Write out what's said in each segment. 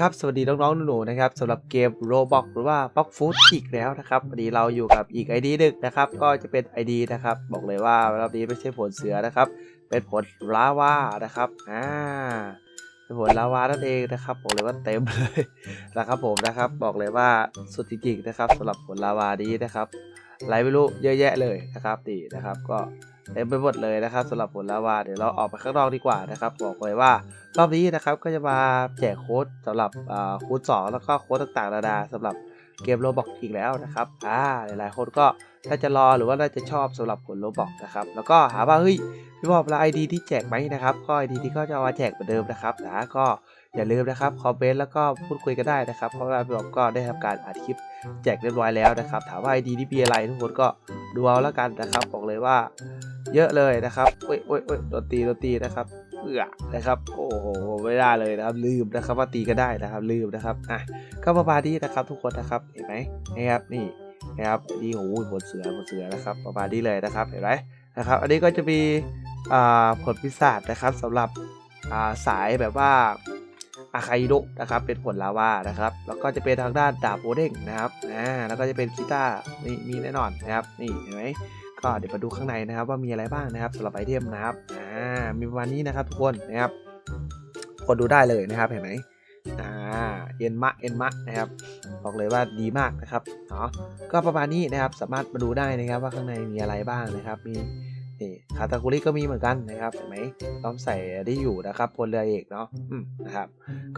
ครับ สวัสดีน้องๆหนูๆนะครับสำหรับเกม Roblox หรือว่า Box Food อีกแล้วนะครับวันนี้เราอยู่กับอีก ID หนึ่งนะครับ ก็จะเป็น ID นะครับ บอกเลยว่ารอบนี้ไม่ใช่ผลเสือนะครับ เป็นผลลาวานะครับอ่าเป็นผลลาวานั่นเองนะครับ บอกเลยว่าเต็มเลยนะครับผมนะครับ บอกเลยว่าสุดจริงๆนะครับสำหรับผลลาวานี้นะครับไหลไม่รู้เยอะแยะเลยนะครับดีนะครับก็ เต็มไปหมดเลยนะครับสำหรับผลลาวาเดี๋ยวเราออกไปข้างนอกดีกว่านะครับบอกเลยว่ารอบนี้นะครับก็จะมาแจกโค้ดสำหรับคูณสองแล้วก็โค้ดต่างๆนานาสำหรับเกมโรบอกอีกแล้วนะครับอ่าหลายๆคนก็น่าจะรอหรือว่าน่าจะชอบสำหรับผลโรบอกนะครับแล้วก็หาว่าเฮ้ยพี่บอกละไอดีที่แจกไหมนะครับก็ไอดีที่ก็จะเอามาแจกเหมือนเดิมนะครับนะก็อย่าลืมนะครับคอมเมนต์แล้วก็พูดคุยกันได้นะครับ เพราะว่าพี่บอมก็ได้ทำการอัดคลิปแจกเรียบร้อยแล้วนะครับ ถามว่าไอดีนี่มีอะไรทุกคนก็ดูเอาแล้วกันนะครับบอกเลยว่า เยอะเลยนะครับโอ้ยโอ้ยโอ้ยโดนตีโดนตีนะครับเอื้อนะครับโอ้โหไม่ได้เลยนะครับลืมนะครับว่าตีก็ได้นะครับลืมนะครับอะก็ประมาณนี้นะครับทุกคนนะครับเห็นไหมนะครับนี่นะครับนี่โอ้โหผลเสือผลเสือนะครับประมาณนี้เลยนะครับเห็นไหมนะครับอันนี้ก็จะมีอ่าผลพิศาจนะครับสำหรับอ่าสายแบบว่าอาคาอิโดะนะครับเป็นผลลาวานะครับแล้วก็จะเป็นทางด้านดาบโอเด้งนะครับอ่าแล้วก็จะเป็นกีตาร์นี่มีแน่นอนนะครับนี่เห็นไหม ก็เดี๋ยวมาดูข้างในนะครับว่ามีอะไรบ้างนะครับสำหรับไอเทมนะครับอ่ามีประมาณนี้นะครับทุกคนนะครับคนดูได้เลยนะครับเห็นไหมอ่าเอ็นมะเอ็นมะนะครับบอกเลยว่าดีมากนะครับเนาะก็ประมาณนี้นะครับสามารถมาดูได้นะครับว่าข้างในมีอะไรบ้างนะครับมีนี่คาตาคุริก็มีเหมือนกันนะครับเห็นไหมต้องใส่ได้อยู่นะครับพลเรือเอกเนาะอืมนะครับ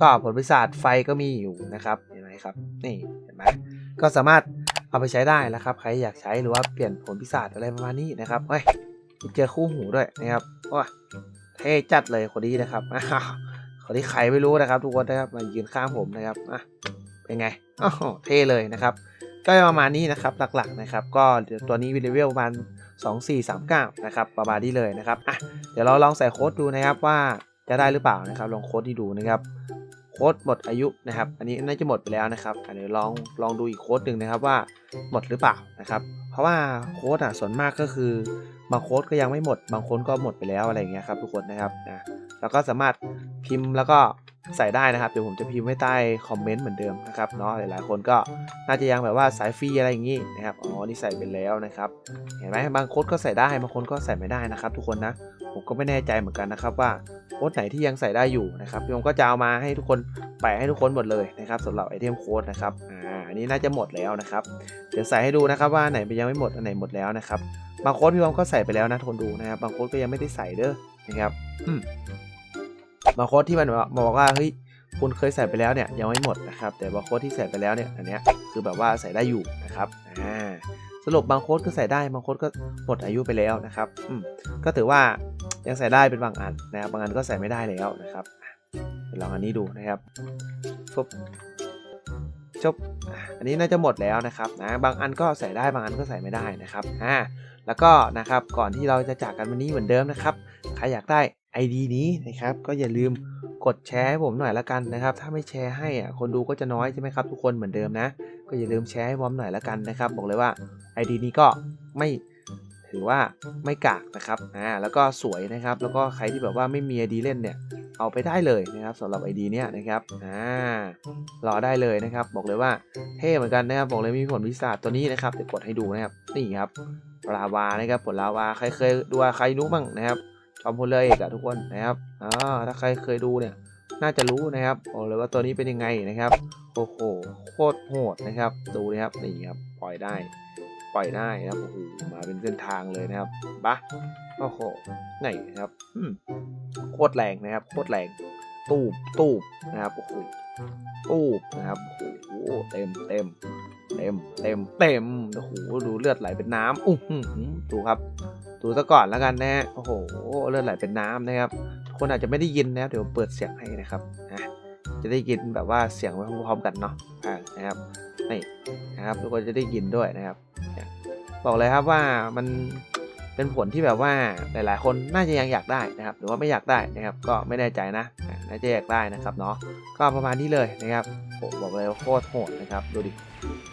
ก็ผลพิศาจไฟก็มีอยู่นะครับเห็นไหมครับนี่เห็นไหมก็สามารถ เอาไปใช้ได้นะครับ ใครอยากใช้หรือว่าเปลี่ยนผลพิศาจอะไรประมาณนี้นะครับเฮ้ยเจอคู่หูด้วยนะครับว้าเท่จัดเลยคนนี้นะครับอ้าวคนที่ใครไม่รู้นะครับทุกคนนะครับมายืนข้างผมนะครับอะเป็นไงอ้าวเท่เลยนะครับ ก็ประมาณนี้นะครับหลักๆนะครับ ก็ตัวนี้วิดีโอประมาณ2439นะครับประมาณนี้เลยนะครับอะเดี๋ยวเราลองใส่โค้ดดูนะครับว่าจะได้หรือเปล่านะครับ ลองโค้ดที่ดูนะครับ ค้ดหมดอายุนะครับ อันนี้น่าจะหมดไปแล้วนะครับอะเดี๋ยวลองลองดูอีกโค้ดหนึ่งนะครับว่าหมดหรือเปล่านะครับ เพราะว่าโค้ดอะส่วนมากก็คือบางโค้ดก็ยังไม่หมด บางคนก็หมดไปแล้วอะไรอย่างเงี้ยครับทุกคนนะครับนะแล้วก็สามารถพิมพ์แล้วก็ ใส่ได้นะครับ เดี๋ยวผมจะพิมพ์ไว้ใต้คอมเมนต์เหมือนเดิมนะครับเนาะหลายๆ คนก็น่าจะยังแบบว่าสายฟรีอะไรอย่างงี้นะครับอ๋อนี่ใส่ไปแล้วนะครับเห็นไหมบางโค้ดก็ใส่ได้บางคนก็ใส่ไม่ได้นะครับ ทุกคนนะผมก็ไม่แน่ใจเหมือนกันนะครับว่าโค้ดไหนที่ยังใส่ได้อยู่นะครับพี่ผมก็จะเอามาให้ทุกคนแปะให้ทุกคนหมดเลยนะครับสำหรับไอเทมโค้ดนะครับอ่าอันนี้น่าจะหมดแล้วนะครับเดี๋ยวใส่ให้ดูนะครับว่าไหนยังไม่หมดอันไหนหมดแล้วนะครับบางโค้ดพี่ผมก็ใส่ไปแล้วนะทนดูนะครับบางโค้ดก็ยังไม่ได้ใส่เด้อนะครับอืม บางโค้ดที่มันบอกว่าเฮ้ยคุณเคยใส่ไปแล้วเนี่ยยังไม่หมดนะครับ แต่บางโค้ดที่ใส่ไปแล้วเนี่ยอันเนี้ยคือแบบว่าใส่ได้อยู่นะครับอ่าสรุปบางโค้ดก็ใส่ได้บางโค้ดก็หมดอายุไปแล้วนะครับอืมก็ถือว่ายังใส่ได้เป็นบางอันนะครับบางอันก็ใส่ไม่ได้แล้วนะครับลองอันนี้ดูนะครับฟุบจบอันนี้น่าจะหมดแล้วนะครับนะบางอันก็ใส่ได้บางอันก็ใส่ไม่ได้นะครับอ่าแล้วก็นะครับก่อนที่เราจะจากกันวันนี้เหมือนเดิมนะครับใครอยากได้ ID นี้นะครับ ก็อย่าลืมกดแชร์ให้ผมหน่อยละกันนะครับ ถ้าไม่แชร์ให้อะคนดูก็จะน้อยใช่ไหมครับทุกคนเหมือนเดิมนะ ก็อย่าลืมแชร์ให้บอมหน่อยละกันนะครับ บอกเลยว่า ID นี้ก็ไม่ถือว่าไม่กากนะครับอ่าแล้วก็สวยนะครับ แล้วก็ใครที่แบบว่าไม่มี ID เล่นเนี่ย เอาไปได้เลยนะครับสำหรับ ID เนี้ยนะครับอ่ารอได้เลยนะครับ บอกเลยว่าเท่เหมือนกันนะครับบอกเลยมีผลพิศาจตัวนี้นะครับเดี๋ยวกดให้ดูนะครับนี่ครับลาวานะครับผลลาวาใครเคยดูใครรู้บ้างนะครับ จอมพลเรือเอกอะทุกคนนะครับอ่าถ้าใครเคยดูเนี่ย น่าจะรู้นะครับบอกเลยว่าตัวนี้เป็นยังไงนะครับโอ้โหโคตรโหดนะครับ ดูนะครับนี่ครับปล่อยได้ ปล่อยได้นะครับโอ้โหมาเป็นเส้นทางเลยนะครับปะโอ้โหไหนนะครับอืมโคตรแรงนะครับโคตรแรงตูบตูบนะครับโอ้โหตูบนะครับโอ้โหเต็มเต็มเต็มเต็มเต็มโอ้โหดูเลือดไหลเป็นน้ำอู้หูดูครับ ดูซะก่อนแล้วกันนะฮะ โอ้โห เลือดไหลเป็นน้ำนะครับ คนอาจจะไม่ได้ยินนะครับ เดี๋ยวเปิดเสียงให้นะครับนะจะได้ยินแบบว่าเสียงไปพร้อมๆกันเนาะนะครับ นี่นะครับทุกคนจะได้ยินด้วยนะครับ บอกเลยครับว่ามันเป็นผลที่แบบว่าหลายๆ คนน่าจะยังอยากได้นะครับ หรือว่าไม่อยากได้นะครับ ก็ไม่แน่ใจนะอาน่าจะอยากได้นะครับเนาะ ก็ประมาณนี้เลยนะครับผมบอกเลยว่าโคตรโหดนะครับ ดูดิ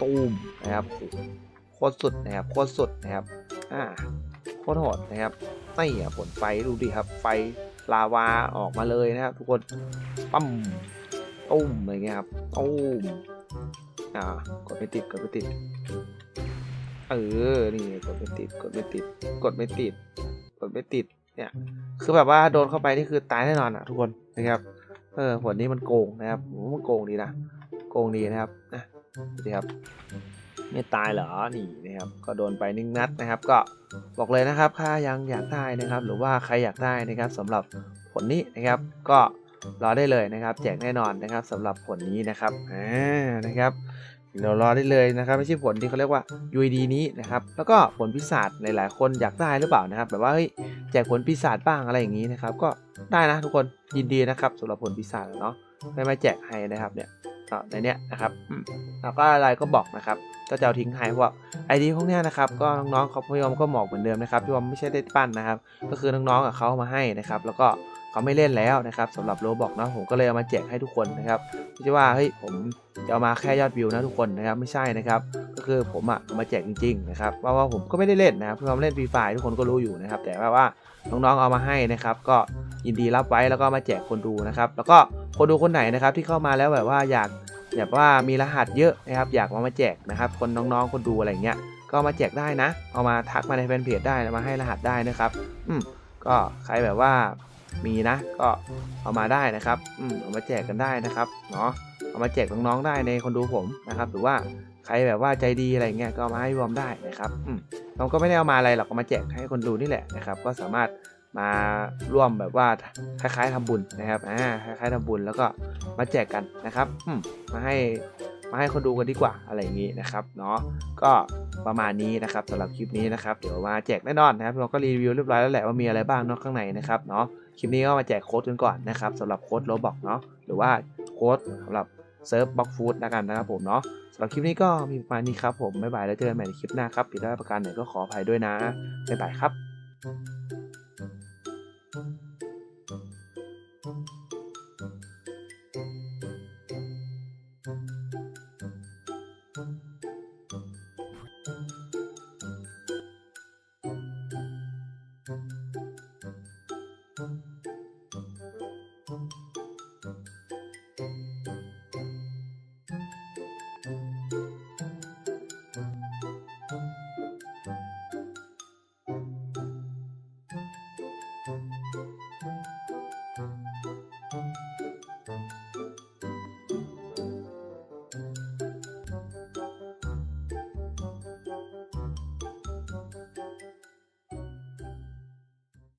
ตูมนะครับ โคตรสุดนะครับ โคตรสุดนะครับ อ่า คตรโหดนะครับนี่อะผลไฟดูดิครับ ไฟลาวาออกมาเลยนะครับ ทุกคนปั๊มตุ้มอะไรเงี้ยครับตุ้มอ่ากดไม่ติดกดไม่ติดเออนี่กดไม่ติดกดไม่ติด กดไม่ติด กดไม่ติดเนี่ย คือแบบว่าโดนเข้าไปนี่คือตายแน่นอนอะทุกคนนะครับเออผลนี้มันโกงนะครับมันโกงดีนะโกงดีนะครับนะดีครับ ไม่ตายเหรอ นี่นะครับ ก็โดนไปนึ่งนัดนะครับ ก็บอกเลยนะครับถ้ายังอยากได้นะครับ หรือว่าใครอยากได้นะครับสำหรับผลนี้นะครับ ก็รอได้เลยนะครับ แจกแน่นอนนะครับสำหรับผลนี้นะครับ อ่า นะครับเดี๋ยวรอได้เลยนะครับไม่ใช่ผลที่เขาเรียกว่า UID นี้นะครับแล้วก็ผลพิศาจหลายๆคนอยากได้หรือเปล่านะครับแบบว่าเฮ้ยแจกผลพิศาจบ้างอะไรอย่างนี้นะครับก็ได้นะทุกคนยินดีนะครับสำหรับผลพิศาจเนาะไม่มาแจกให้นะครับเนี่ยในเนี้ยนะครับแล้วก็อะไรก็บอกนะครับ ก็จะเอาทิ้งให้เพราะว่าไอดีพวกนี้นะครับก็น้องๆเขาพยอมก็บอกเหมือนเดิมนะครับพี่วอมไม่ใช่ได้ปั้นนะครับ ก็คือน้องๆเขาเอามาให้นะครับ แล้วก็เขาไม่เล่นแล้วนะครับสำหรับโรบอกเนาะผมก็เลยเอามาแจกให้ทุกคนนะครับไม่ใช่ว่าเฮ้ยผมจะเอามาแค่ยอดวิวนะทุกคนนะครับไม่ใช่นะครับ ก็คือผมอะมาแจกจริงๆนะครับว่าะว่าผมก็ไม่ได้เล่นนะครับเพื่อนเล่นฟรีไฟทุกคนก็รู้อยู่นะครับ แต่ว่าว่าน้องๆเอามาให้นะครับ ก็ยินดีรับไว้แล้วก็มาแจกคนดูนะครับ แล้วก็คนดูคนไหนนะครับที่เข้ามาแล้วแบบว่าอยาก แบบว่ามีรหัสเยอะนะครับอยากมามาแจกนะครับ คนน้องๆคนดูอะไรเงี้ยก็มาแจกได้นะ เอามาทักมาในแฟนเพจได้มาให้รหัสได้นะครับ อืมก็ใครแบบว่ามีนะก็เอามาได้นะครับ อืมเอามาแจกกันได้นะครับเนาะเอามาแจกน้องๆได้ในคนดูผมนะครับ หรือว่าใครแบบว่าใจดีอะไรเงี้ยก็มาให้รวมได้นะครับ อืมเราก็ไม่ได้เอามาอะไรหรอกเอามาแจกให้คนดูนี่แหละนะครับ ก็สามารถ มาร่วมแบบว่าคล้ายๆทำบุญนะครับอ่าคล้ายๆทำบุญแล้วก็มาแจกกันนะครับมมาให้มาให้คนดูกันดีกว่าอะไรอย่างนี้นะครับเนาะก็ประมาณนี้นะครับสำหรับคลิปนี้นะครับเดี๋ยวมาแจกแน่นอนนะครับเราก็รีวิวเรียบร้อยแล้วแหละว่ามีอะไรบ้างเนาะข้างในนะครับเนาะคลิปนี้ก็มาแจกโค้ดกันก่อนนะครับสำหรับโค้ดโรบอกเนาะหรือว่าโค้ดสำหรับเซิร์ฟบ็อกฟู้ดแล้วกันนะครับผมเนาะสำหรับคลิปนี้ก็มีประมาณนี้ครับผมบ๊ายบายแล้วเจอกันใหม่ในคลิปหน้าครับผิดพลาดประการไหนก็ขออภัยด้วยนะบ๊ายบายครับ